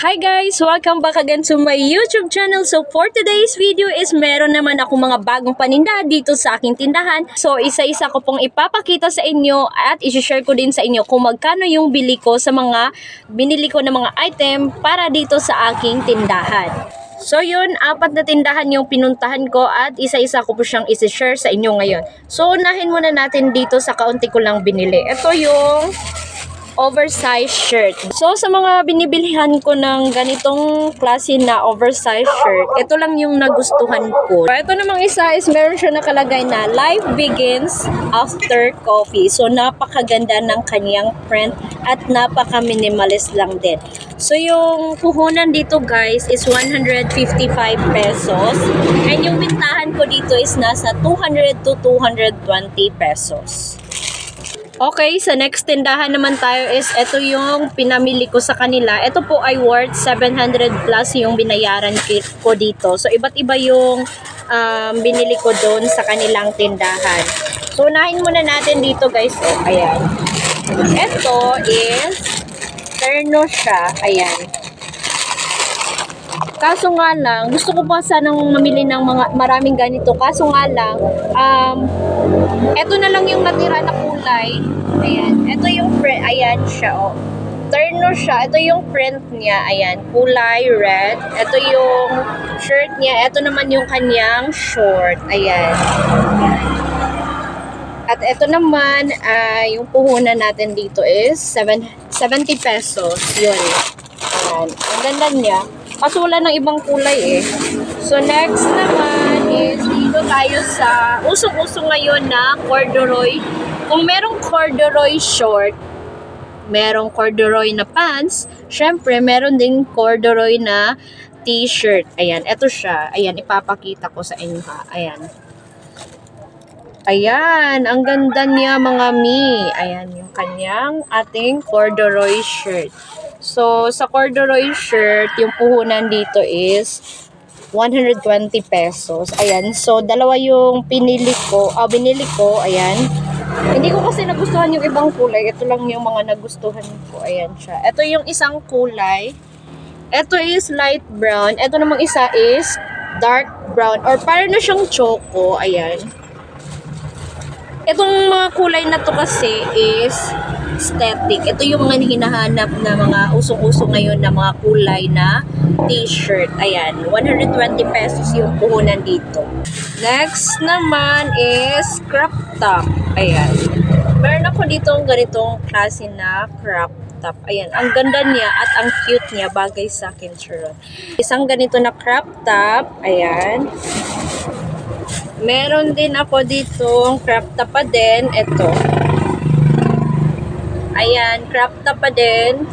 Hi guys! Welcome back again to my YouTube channel. So for today's video is meron naman ako mga bagong paninda dito sa aking tindahan. So isa-isa ko pong ipapakita sa inyo at isi-share ko din sa inyo kung magkano yung bili ko sa mga binili ko ng mga item para dito sa aking tindahan. So yun, apat na tindahan yung pinuntahan ko at isa-isa ko po siyang isi-share sa inyo ngayon. So unahin muna natin dito sa kaunti ko lang binili. Ito yung oversized shirt. So, sa mga binibilihan ko ng ganitong klase na oversized shirt, ito lang yung nagustuhan ko. So, ito namang isa is meron siya nakalagay na Life Begins After Coffee. So, napakaganda ng kanyang print at napaka-minimalist lang din. So, yung puhunan dito guys is 155 pesos. And yung bintahan ko dito is nasa 200 to 220 pesos. Okay, sa next tindahan naman tayo is ito yung pinamili ko sa kanila. Ito po ay worth 700 plus yung binayaran ko dito. So, iba't iba yung um, binili ko doon sa kanilang tindahan. So, unahin muna natin dito guys. Oh, ayan. Ito is terno siya. Ayan. Kaso nga lang, gusto ko pa sanang mamili ng mga maraming ganito. Kaso nga lang, um, eto na lang yung natira na kulay. Ayan. Ito yung print. Ayan siya, oh. Terno siya. Ito yung print niya. Ayan. Kulay red. Ito yung shirt niya. Ito naman yung kanyang short. Ayan. At ito naman, ah, yung puhunan natin dito is 7, 70 pesos. Yun. Ayan. Ang ganda niya. Kaso wala ng ibang kulay eh. So next naman is dito tayo sa usong-usong ngayon na corduroy. Kung merong corduroy short, merong corduroy na pants, syempre meron ding corduroy na t-shirt. Ayan, eto siya. Ayan, ipapakita ko sa inyo ha. Ayan. Ayan, ang ganda niya mga mi. Ayan, yung kanyang ating corduroy shirt. So, sa corduroy shirt, yung puhunan dito is 120 pesos. Ayan, so dalawa yung pinili ko, ah, binili ko, ayan. Hindi ko kasi nagustuhan yung ibang kulay. Ito lang yung mga nagustuhan ko. Ayan siya. Ito yung isang kulay. Ito is light brown. Ito namang isa is dark brown. Or parang na siyang choco. Ayan. Itong mga kulay na to kasi is aesthetic. Ito yung mga hinahanap na mga usong-usong ngayon na mga kulay na t-shirt. Ayan, 120 pesos yung puhunan dito. Next naman is crop top. Ayan. Meron ako dito ang ganitong klase na crop top. Ayan, ang ganda niya at ang cute niya bagay sa akin, Sharon. Isang ganito na crop top. Ayan. Meron din ako dito ang crop top pa din. Ito. Ayan, crop top pa din.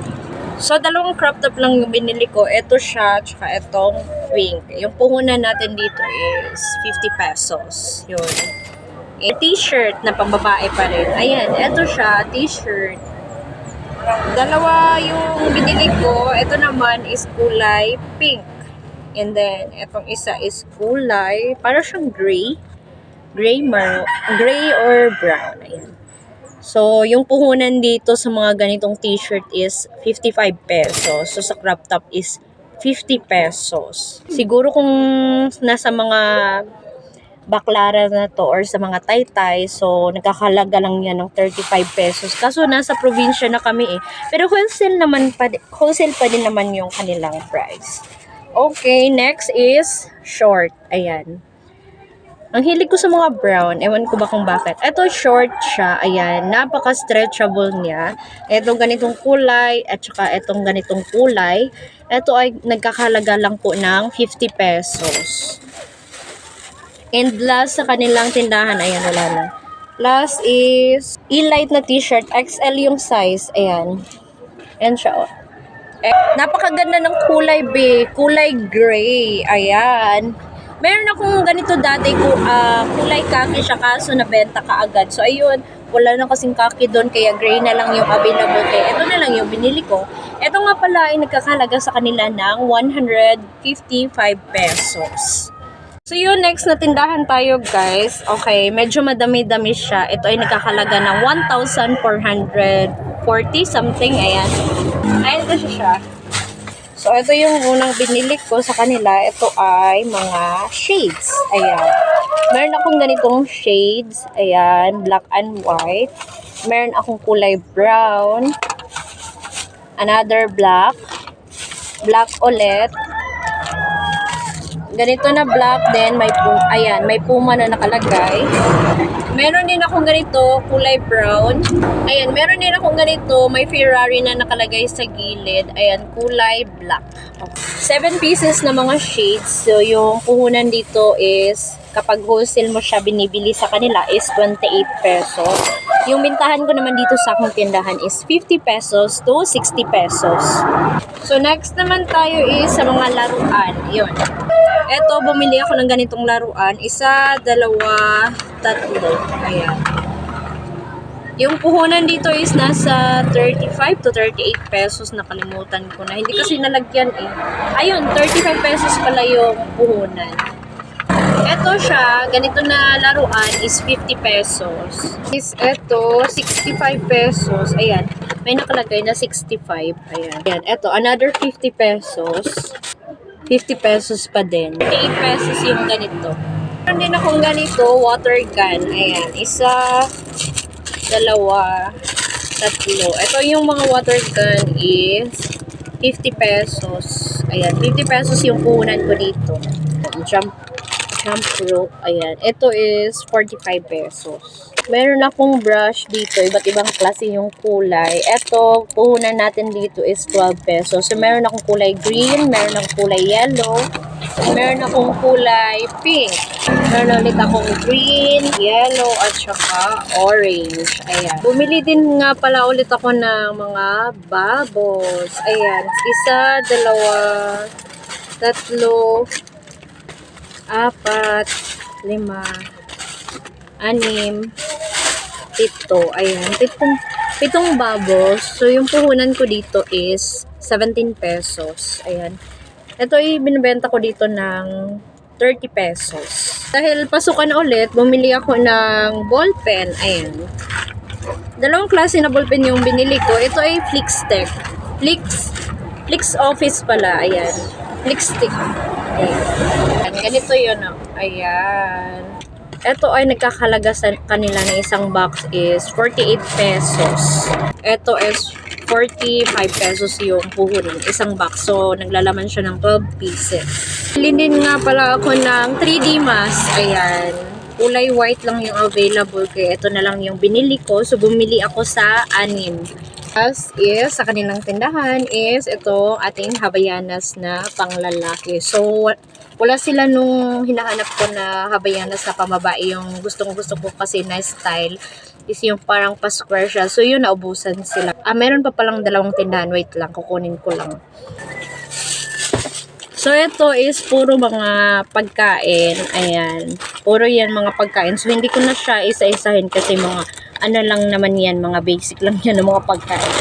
So, dalawang crop top lang yung binili ko. Ito siya, tsaka itong pink. Yung puhunan natin dito is 50 pesos. Yun. Eh, t-shirt na pambabae pa rin. Ayan, ito siya, t-shirt. Dalawa yung binili ko. Ito naman is kulay pink. And then, itong isa is kulay, para siyang gray. Gray, mar gray or brown. Ayan. So, yung puhunan dito sa mga ganitong t-shirt is 55 pesos. So, sa crop top is 50 pesos. Siguro kung nasa mga baklara na to or sa mga taytay, so nagkakalaga lang yan ng 35 pesos. Kaso nasa probinsya na kami eh. Pero wholesale naman pa, wholesale pa din naman yung kanilang price. Okay, next is short. Ayan. Ang hilig ko sa mga brown, ewan ko ba kung bakit. Ito short siya, ayan, napaka-stretchable niya. Ito ganitong kulay, at saka itong ganitong kulay. Ito ay nagkakalaga lang po ng 50 pesos. And last sa kanilang tindahan, ayan, wala na. Last is e-light na t-shirt, XL yung size, ayan. Ayan siya, oh. Eh, napakaganda ng kulay, be. Kulay gray. Ayan. Meron akong ganito dati, ku, ah, kulay kaki siya kaso nabenta ka agad. So, ayun, wala na kasing kaki doon, kaya gray na lang yung available. Ito na lang yung binili ko. Ito nga pala ay nagkakalaga sa kanila ng 155 pesos. So yun, next na tindahan tayo guys. Okay, medyo madami-dami siya. Ito ay nagkakalaga ng 1,440 something. Ayan. Ayan kasi siya. So ito yung unang binili ko sa kanila. Ito ay mga shades. Ayan. Meron akong ganitong shades. Ayan, black and white. Meron akong kulay brown. Another black. Black ulit. Ganito na black din, may pu ayan, may puma na nakalagay. Meron din akong ganito, kulay brown. Ayan, meron din akong ganito, may Ferrari na nakalagay sa gilid. Ayan, kulay black. Okay. Seven pieces na mga shades. So, yung puhunan dito is, kapag wholesale mo siya binibili sa kanila is 28 pesos. Yung bintahan ko naman dito sa aking tindahan is 50 pesos to 60 pesos. So, next naman tayo is sa mga laruan. Yun. Eto, bumili ako ng ganitong laruan. Isa, dalawa, tatlo. Ayan. Yung puhunan dito is nasa 35 to 38 pesos. Nakalimutan ko na. Hindi kasi nalagyan eh. Ayun, 35 pesos pala yung puhunan. Eto siya, ganito na laruan is 50 pesos. Is eto, 65 pesos. Ayan, may nakalagay na 65. Ayan. Ayan, eto, another 50 pesos. 50 pesos pa din. 8 pesos yung ganito. Meron din akong ganito, water gun. Ayan, isa, dalawa, tatlo. Ito yung mga water gun is 50 pesos. Ayan, 50 pesos yung puhunan ko dito. Jump, jump rope. Ayan, ito is 45 pesos. Meron akong brush dito, iba't ibang klase yung kulay. Ito, puhunan natin dito is 12 pesos. So, meron akong kulay green, meron akong kulay yellow, meron akong kulay pink. Meron ulit akong green, yellow, at saka orange. Ayan. Bumili din nga pala ulit ako ng mga bubbles. Ayan. Isa, dalawa, tatlo, apat, lima, anim, pito. Ayan. Pitong, pitong bubbles. So, yung puhunan ko dito is 17 pesos. Ayan. Ito ay binibenta ko dito ng 30 pesos. Dahil pasukan ulit, bumili ako ng ballpen. Ayan. Dalawang klase na ballpen yung binili ko. Ito ay Flixtech. Flix, Flix Office pala. Ayan. Flixtech. Ayan. Ganito yun. Oh. Ayan. Ito ay nagkakalaga sa kanila ng isang box is 48 pesos. Ito is 45 pesos yung puhunin, isang box. So, naglalaman siya ng 12 pieces. Bili din nga pala ako ng 3D mask. Ayan. Kulay white lang yung available. Kaya ito na lang yung binili ko. So, bumili ako sa anim. As is, sa kanilang tindahan is ito ating Habayanas na panglalaki. So, wala sila nung hinahanap ko na Habayanas na pamabae. Yung gustong gusto ko kasi na style is yung parang pa-square siya. So, yun, naubusan sila. Ah, meron pa palang dalawang tindahan. Wait lang, kukunin ko lang. So, ito is puro mga pagkain. Ayan. Puro yan mga pagkain. So, hindi ko na siya isa-isahin kasi mga ano lang naman yan, mga basic lang yan ng mga pagkain.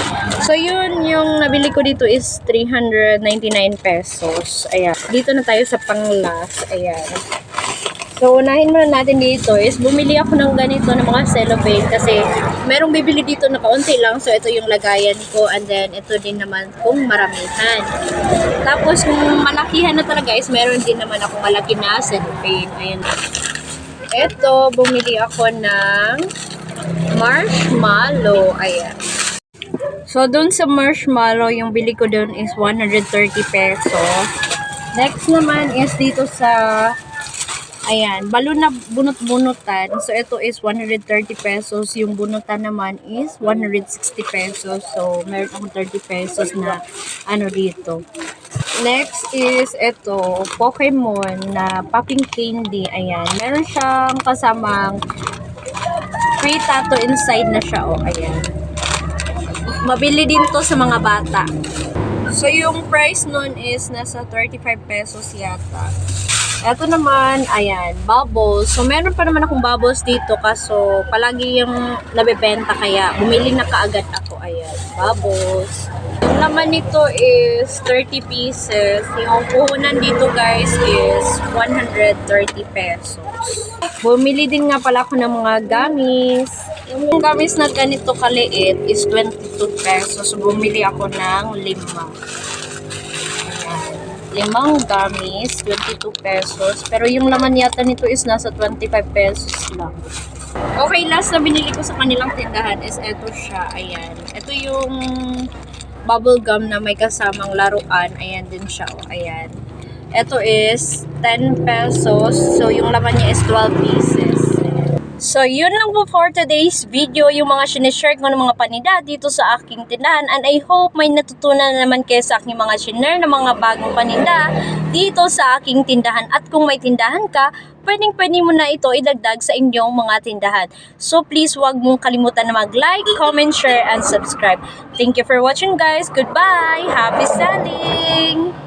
So, yun, yung nabili ko dito is 399 pesos. Ayan. Dito na tayo sa pang-last. Ayan. So, unahin muna natin dito is bumili ako ng ganito ng mga cellophane kasi merong bibili dito na kaunti lang. So, ito yung lagayan ko and then ito din naman kung maramihan. Tapos, kung malakihan na talaga is meron din naman ako malaki na cellophane. Ayan. Ito, bumili ako ng marshmallow. Ayan. So, dun sa marshmallow, yung bili ko dun is 130 pesos. Next naman is dito sa Ayan, balon na bunot-bunutan. So, ito is 130 pesos. Yung bunutan naman is 160 pesos. So, meron akong 30 pesos na ano dito. Next is ito, Pokemon na popping candy. Ayan, meron siyang kasamang free tattoo inside na siya. O, ayan. Mabili din to sa mga bata. So, yung price nun is nasa 35 pesos yata. Ito naman, ayan, bubbles. So, meron pa naman akong bubbles dito kaso palagi yung nabebenta kaya bumili na kaagad ako. Ayan, bubbles. Yung laman nito is 30 pieces. Yung puhunan dito guys is 130 pesos. Bumili din nga pala ako ng mga gamis. Yung gamis na ganito kaliit is 22 pesos. So, bumili ako ng lima. limang gummies, 22 pesos. Pero yung laman yata nito is nasa 25 pesos lang. Okay, last na binili ko sa kanilang tindahan is eto siya. Ayan. Ito yung bubble gum na may kasamang laruan. Ayan din siya. Oh. Ayan. Ito is 10 pesos. So, yung laman niya is 12 pieces. So, yun lang po for today's video, yung mga sinishare ko ng mga paninda dito sa aking tindahan. And I hope may natutunan na naman kayo sa aking mga sinare ng mga bagong paninda dito sa aking tindahan. At kung may tindahan ka, pwedeng pwede mo na ito idagdag sa inyong mga tindahan. So, please wag mong kalimutan na mag-like, comment, share, and subscribe. Thank you for watching guys. Goodbye! Happy selling!